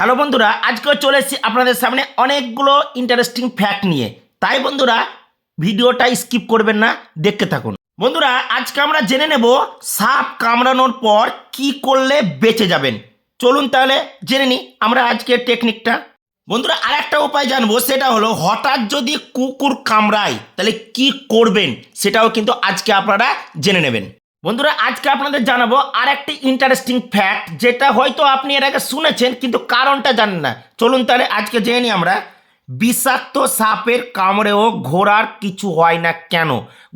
Hello বন্ধুরা, আজকেও চলে এসেছি আপনাদের সামনে অনেকগুলো ইন্টারেস্টিং ফ্যাক্ট নিয়ে। তাই বন্ধুরা, ভিডিওটা স্কিপ করবেন না, দেখতে থাকুন। বন্ধুরা, আজকে আমরা জেনে নেব সাপ কামড়ানোর পর কি করলে বেঁচে যাবেন। চলুন তাহলে জেনে নিই আমরা আজকের টেকনিকটা বন্ধুরা আর একটা উপায় জানব, সেটা হলো হঠাৎ যদি কুকুর কামড়ায়, তাহলে কি করবেন? সেটাও কিন্তু আজকে আপনারা জেনে নেবেন। বন্ধুরা, আজকে আপনাদের জানাব আর একটি ইন্টারেস্টিং ফ্যাক্ট যেটা হয়তো আপনি এর আগে শুনেছেন, কিন্তু কারণটা জানেন না। চলুন তাহলে আজকে জেনে নিই আমরা, বিষাক্ত সাপের কামড়েও ঘোড়ার কিছু হয় না কেন?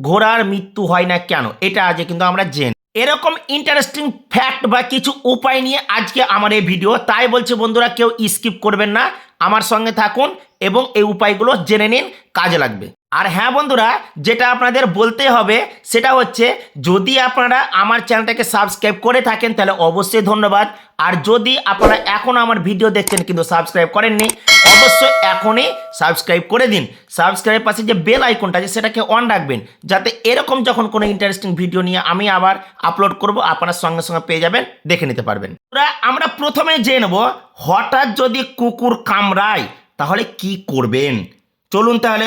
ঘোড়ার মৃত্যু হয় না কেন? এটা আজকে কিন্তু আমরা জেনে এরকম ইন্টারেস্টিং ফ্যাক্ট বা কিছু উপায় নিয়ে আজকে আমার এই ভিডিও তাই বলছে বন্ধুরা, কেউ স্কিপ করবেন না। আমার সঙ্গে থাকুন এবং এই উপায়গুলো জেনে নিন, কাজে লাগবে। আর হ্যাঁ বন্ধুরা, যেটা আপনাদের বলতে হবে, সেটা হচ্ছে যদি আপনারা আমার চ্যানেলটাকে সাবস্ক্রাইব করে থাকেন, তাহলে অবশ্যই ধন্যবাদ। আর যদি আপনারা এখন আমার ভিডিও দেখছেন, কিন্তু সাবস্ক্রাইব করেননি, অবশ্যই এখনই সাবস্ক্রাইব করে দিন। সাবস্ক্রাইব পাশে যে বেল আইকনটা আছে, সেটাকে অন রাখবেন, যাতে এরকম যখন কোনো ইন্টারেস্টিং ভিডিও নিয়ে আমি আবার আপলোড করব, আপনার সঙ্গে সঙ্গে পেয়ে যাবেন, দেখে নিতে পারবেন। আমরা প্রথমে জেনে নেব, হঠাৎ যদি কুকুর কামড়ায়, তাহলে কি করবেন? চলুন তাহলে।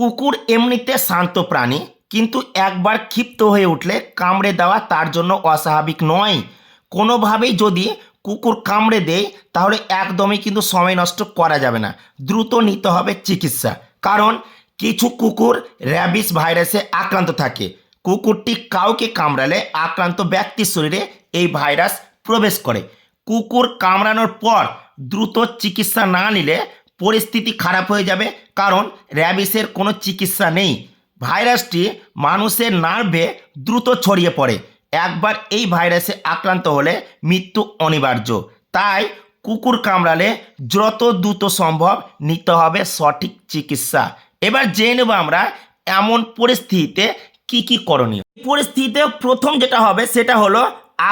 কুকুর এমনিতে শান্ত প্রাণী, কিন্তু একবার ক্ষিপ্ত হয়ে উঠলে কামড়ে দেওয়া তার জন্য অস্বাভাবিক নয়। কোনোভাবেই যদি কুকুর কামড়ে দেয়, তাহলে একদমই কিন্তু সময় নষ্ট করা যাবে না। দ্রুত নিতে হবে চিকিৎসা। কারণ কিছু কুকুর র্যাবিস ভাইরাসে আক্রান্ত থাকে। কুকুরটি কাউকে কামড়ালে আক্রান্ত ব্যক্তির শরীরে এই ভাইরাস প্রবেশ করে। কুকুর কামড়ানোর পর দ্রুত চিকিৎসা না নিলে পরিস্থিতি খারাপ হয়ে যাবে, কারণ র্যাবিসের কোনো চিকিৎসা নেই। ভাইরাসটি মানুষের নার্ভে দ্রুত ছড়িয়ে পড়ে। একবার এই ভাইরাসে আক্রান্ত হলে মৃত্যু অনিবার্য। তাই কুকুর কামড়ালে যত দ্রুত সম্ভব নিতে হবে সঠিক চিকিৎসা। এবার জেনে নেব আমরা এমন পরিস্থিতিতে কি কি করণীয়। পরিস্থিতিতে প্রথম যেটা হবে সেটা হলো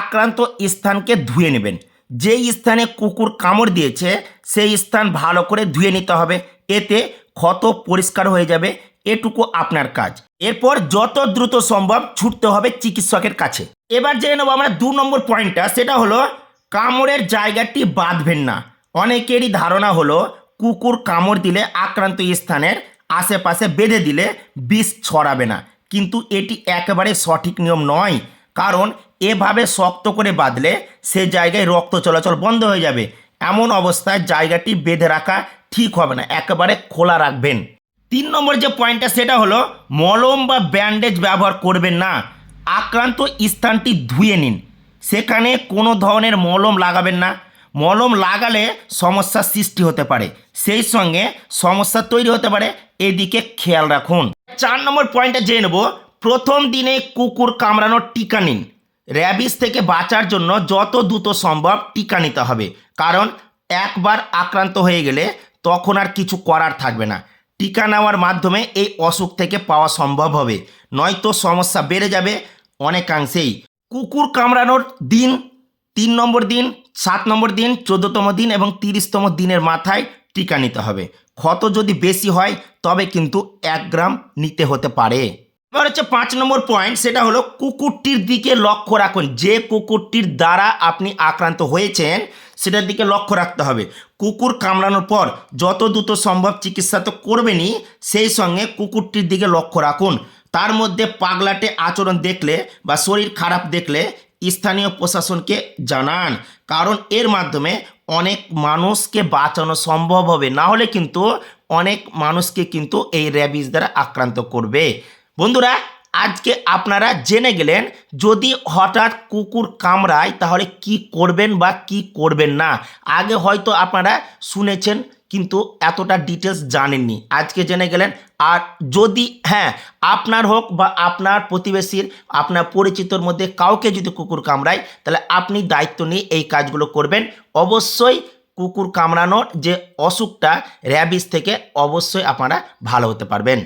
আক্রান্ত স্থানকে ধুয়ে নেবেন। যেই স্থানে কুকুর কামড় দিয়েছে, সেই স্থান ভালো করে ধুয়ে নিতে হবে। এতে ক্ষত পরিষ্কার হয়ে যাবে। এটুকু আপনার কাজ। এরপর যত দ্রুত সম্ভব ছুটতে হবে চিকিৎসকের কাছে। এবার জেনে নেব আমরা দু নম্বর পয়েন্টটা। সেটা হলো, কামড়ের জায়গাটি বাঁধবেন না। অনেকেরই ধারণা হলো, কুকুর কামড় দিলে আক্রান্ত স্থানের আশেপাশে বেঁধে দিলে বিষ ছড়াবে না। কিন্তু এটি একেবারে সঠিক নিয়ম নয়। কারণ এভাবে শক্ত করে বাঁধলে সে জায়গায় রক্ত চলাচল বন্ধ হয়ে যাবে। এমন অবস্থায় জায়গাটি বেঁধে রাখা ঠিক হবে না, একেবারে খোলা রাখবেন। তিন নম্বর যে পয়েন্টটা, সেটা হলো মলম বা ব্যান্ডেজ ব্যবহার করবেন না। আক্রান্ত স্থানটি ধুয়ে নিন। সেখানে কোনো ধরনের মলম লাগাবেন না। মলম লাগালে সমস্যার সৃষ্টি হতে পারে। সেই সঙ্গে সমস্যা তৈরি হতে পারে। এদিকে খেয়াল রাখুন। চার নম্বর পয়েন্টটা জেনে নেব। প্রথম দিনে কুকুর কামড়ানোর টিকা নিন। র্যাবিস থেকে বাঁচার জন্য যত দ্রুত সম্ভব টিকা নিতে হবে। কারণ একবার আক্রান্ত হয়ে গেলে তখন আর কিছু করার থাকবে না। টিকা নেওয়ার মাধ্যমে এই অসুখ থেকে পাওয়া সম্ভব হবে। নয়তো সমস্যা বেড়ে যাবে অনেকাংশেই। কুকুর কামড়ানোর দিন তিন নম্বর দিন, সাত নম্বর দিন, চোদ্দতম দিন এবং তিরিশতম দিনের মাথায় টিকা নিতে হবে। ক্ষত যদি বেশি হয় তবে কিন্তু এক গ্রাম নিতে হতে পারে। এবার হচ্ছে পাঁচ নম্বর পয়েন্ট সেটা হলো কুকুরটির দিকে লক্ষ্য রাখুন। যে কুকুরটির দ্বারা আপনি আক্রান্ত হয়েছেন, সেটার দিকে লক্ষ্য রাখতে হবে। কুকুর কামড়ানোর পর যত দ্রুত সম্ভব চিকিৎসা তো করবেনই, সেই সঙ্গে কুকুরটির দিকে লক্ষ্য রাখুন। তার মধ্যে পাগলাটে আচরণ দেখলে বা শরীর খারাপ দেখলে স্থানীয় প্রশাসনকে জানান। কারণ এর মাধ্যমে অনেক মানুষকে বাঁচানো সম্ভব হবে। না হলে কিন্তু অনেক মানুষকে কিন্তু এই র্যাবিস দ্বারা আক্রান্ত করবে। বন্ধুরা, আজকে আপনারা জেনে গেলেন, যদি হঠাৎ কুকুর কামড়ায়, তাহলে কি করবেন বা কি করবেন না? আগে হয়তো আপনারা শুনেছেন, কিন্তু এতটা ডিটেলস জানেননি। আজকে জেনে গেলেন, আর যদি হ্যাঁ আপনার হোক বা আপনার প্রতিবেশীর, আপনার পরিচিতর মধ্যে কাউকে যদি কুকুর কামড়ায়, তাহলে আপনি দায়িত্ব নিয়ে এই কাজগুলো করবেন। অবশ্যই কুকুর কামড়ানোর যে অসুখটা র্যাবিস থেকে অবশ্যই আপনারা ভালো হতে পারবেন।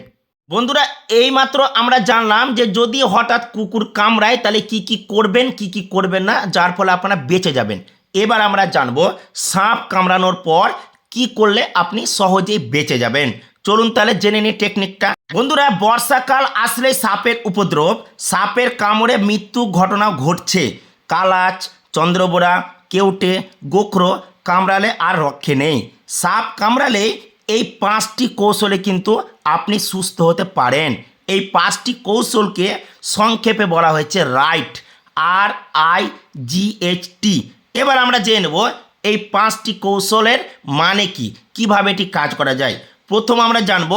বন্ধুরা, এইমাত্র আমরা জানলাম যে যদি হঠাৎ কুকুর কামড়ায়, তাহলে কি কি করবেন, কি কি করবেন না, যার ফলে আপনারা বেঁচে যাবেন। এবার আমরা জানব সাপ কামড়ানোর পর কি করলে আপনি সহজেই বেঁচে যাবেন। চলুন তাহলে জেনে নিই টেকনিকটা বন্ধুরা, বর্ষাকাল আসলে সাপের উপদ্রব। সাপের কামড়ে মৃত্যু ঘটনা ঘটছে। কালাচ চন্দ্রবোড়া কেউটে, গোখরো কামড়ালে আর রক্ষে নেই। সাপ কামড়ালে এই পাঁচটি কৌশলে কিন্তু আপনি সুস্থ হতে পারেন। এই পাঁচটি কৌশলকে সংক্ষেপে বলা হয়েছে right, R I G H T. এবার আমরা জেনে নেব এই পাঁচটি কৌশলের মানে কি, কীভাবে এটি কাজ করা যায়। প্রথম আমরা জানব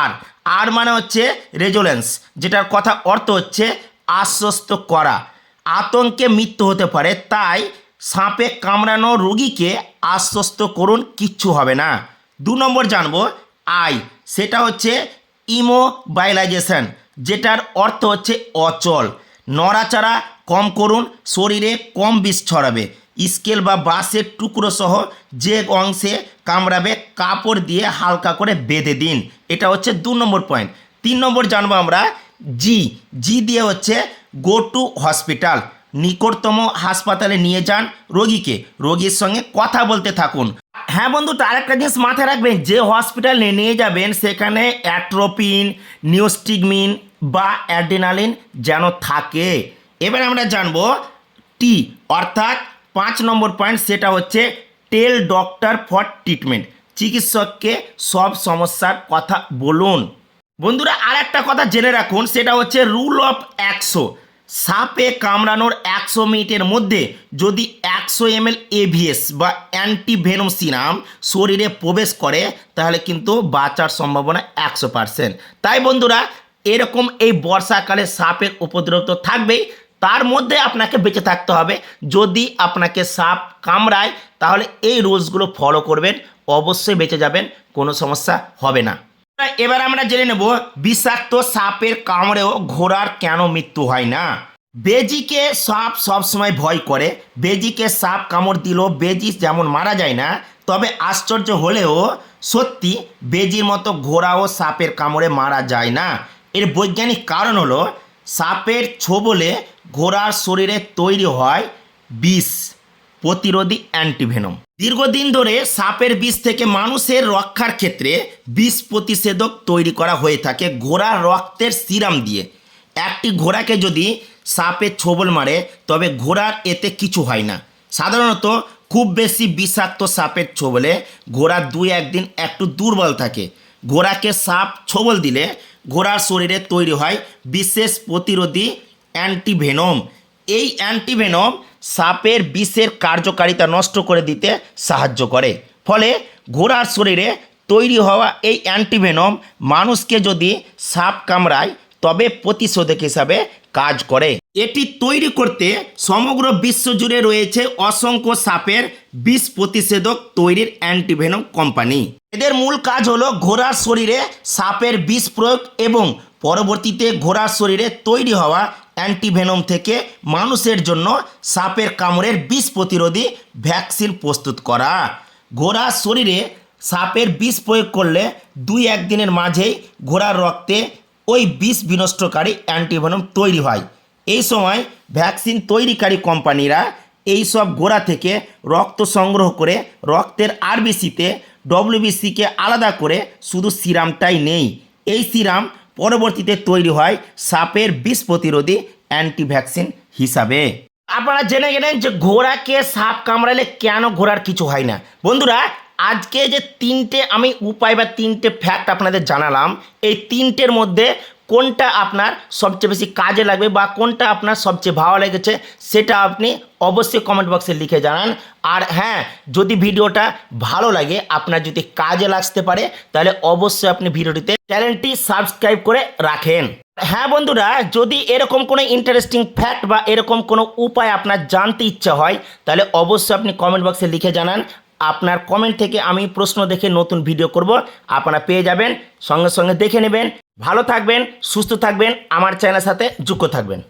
আর। আর মানে হচ্ছে রেজোলেন্স যেটার কথা অর্থ হচ্ছে আশ্বস্ত করা। আতঙ্কে মৃত্যু হতে পারে, তাই সাপে কামড়ানো রোগীকে আশ্বস্ত করুন, কিচ্ছু হবে না। দু নম্বর জানব আই, সেটা হচ্ছে ইমোবাইলাইজেশন, যেটার অর্থ হচ্ছে অচল। নড়াচড়া কম করুন, শরীরে কম বিষ ছড়াবে। স্কেল বা বাঁশের টুকরো সহ যে অংশে কামড়াবে, কাপড় দিয়ে হালকা করে বেঁধে দিন। এটা হচ্ছে দু নম্বর পয়েন্ট তিন নম্বর জানব আমরা জি জি দিয়ে হচ্ছে গো টু হসপিটাল নিকটতম হাসপাতালে নিয়ে যান রোগীকে। রোগীর সঙ্গে কথা বলতে থাকুন। হ্যাঁ বন্ধু তার একটা জিনিস মাথায় রাখবেন, যে হসপিটালে নিয়ে যাবেন, সেখানে অ্যাট্রোপিন নিউস্টিগমিন বা অ্যাডিনালিন যেন থাকে। এবার আমরা জানব টি অর্থাৎ পাঁচ নম্বর পয়েন্ট সেটা হচ্ছে টেল ডক্টর ফর ট্রিটমেন্ট চিকিৎসককে সব সমস্যার কথা বলুন। বন্ধুরা আর একটা কথা জেনে রাখুন, সেটা হচ্ছে রুল অফ একশো। সাপে কামড়ানোর একশো মিনিটের মধ্যে যদি একশো এম এল এভিএস বা অ্যান্টিভেনম সিরাম শরীরে প্রবেশ করে, তাহলে কিন্তু বাঁচার সম্ভাবনা একশো পার্সেন্ট। তাই বন্ধুরা, এরকম এই বর্ষাকালে সাপের উপদ্রব তো থাকবেই, তার মধ্যে আপনাকে বেঁচে থাকতে হবে। যদি আপনাকে সাপ কামড়ায়, তাহলে এই রুলসগুলো ফলো করবেন, অবশ্যই বেঁচে যাবেন, কোনো সমস্যা হবে না। এবার আমরা জেনে নেব বিষাক্ত সাপের কামড়েও ঘোড়ার কেন মৃত্যু হয় না? বেজিকে সাপ সবসময় ভয় করে। বেজিকে সাপ কামড় দিলেও বেজি যেমন মারা যায় না, তবে আশ্চর্য হলেও সত্যি বেজির মতো ঘোড়া ও সাপের কামড়ে মারা যায় না। এর বৈজ্ঞানিক কারণ হলো সাপের ছোবলে ঘোড়ার শরীরে তৈরি হয় বিষ, প্রতিরোধী অ্যান্টিভেনম। দীর্ঘদিন ধরে সাপের বিষ থেকে মানুষের রক্ষার ক্ষেত্রে বিষ প্রতিষেধক তৈরি করা হয়ে থাকে ঘোড়ার রক্তের সিরাম দিয়ে। একটি ঘোড়াকে যদি সাপে ছোবল মারে, তবে ঘোড়ার এতে কিছু হয় না। সাধারণত খুব বেশি বিষাক্ত সাপের ছোবলে ঘোড়া দুই একদিন একটু দুর্বল থাকে। ঘোড়াকে সাপ ছোবল দিলে ঘোড়ার শরীরে তৈরি হয় বিশেষ প্রতিরোধী অ্যান্টিভেনম। এই অ্যান্টিভেনম সাপের বিষের কার্যকারিতা নষ্ট করে দিতে সাহায্য করে। ফলে ঘোড়ার শরীরে তৈরি হওয়া এই অ্যান্টিভেনম মানুষকে যদি সাপ কামড়ায়, তবে প্রতিষেধক হিসাবে কাজ করে। এটি তৈরি করতে সমগ্র বিশ্ব জুড়ে রয়েছে অসংখ্য সাপের বিষ প্রতিষেধক তৈরির অ্যান্টিভেনম কোম্পানি। এদের মূল কাজ হলো ঘোড়ার শরীরে সাপের বিষ প্রয়োগ এবং পরবর্তীতে ঘোড়ার শরীরে তৈরি হওয়া অ্যান্টিভেনম থেকে মানুষের জন্য সাপের কামড়ের বিষ প্রতিরোধী ভ্যাকসিন প্রস্তুত করা। ঘোড়ার শরীরে সাপের বিষ প্রয়োগ করলে দুই একদিনের মাঝেই ঘোড়ার রক্তে ওই বিষ বিনষ্টকারী অ্যান্টিভেনম তৈরি হয়। এই সময় ভ্যাকসিন তৈরিকারী কোম্পানিরা এই সব গোড়া থেকে রক্ত সংগ্রহ করে রক্তের আরবিসিতে ডব্লিউবিসিকে আলাদা করে শুধু সিরামটাই নেই। এই সিরাম পরবর্তীতে তৈরি হয় সাপের বিষ প্রতিরোধী অ্যান্টিভ্যাকসিন হিসাবে। আপনারা জেনে গেলেন যে ঘোড়াকে সাপ কামড়ালে কেন ঘোড়ার কিছু হয় না। বন্ধুরা, আজকে যে তিনটে আমি উপায় বা তিনটে ফ্যাক্ট আপনাদের জানালাম, এই তিনটের মধ্যে কোনটা আপনার সবচেয়ে বেশি কাজে লাগবে বা কোনটা আপনার সবচেয়ে ভালো লেগেছে সেটা আপনি অবশ্যই কমেন্ট বক্সে লিখে জানান। আর হ্যাঁ যদি ভিডিওটা ভালো লাগে, আপনার যদি কাজে লাগতে পারে, তাহলে অবশ্যই আপনি ভিডিওটিতে চ্যানেলটি সাবস্ক্রাইব করে রাখেন। হ্যাঁ বন্ধুরা, যদি এরকম কোনো ইন্টারেস্টিং ফ্যাক্ট বা এরকম কোনো উপায় আপনার জানতে ইচ্ছা হয়, তাহলে অবশ্যই আপনি কমেন্ট বক্সে লিখে জানান। আপনার কমেন্ট থেকে আমি প্রশ্ন দেখে নতুন ভিডিও করব। আপনারা পেয়ে যাবেন। সঙ্গে সঙ্গে দেখে নেবেন। ভালো থাকবেন, সুস্থ থাকবেন। আমার চ্যানেলের সাথে যুক্ত থাকবেন।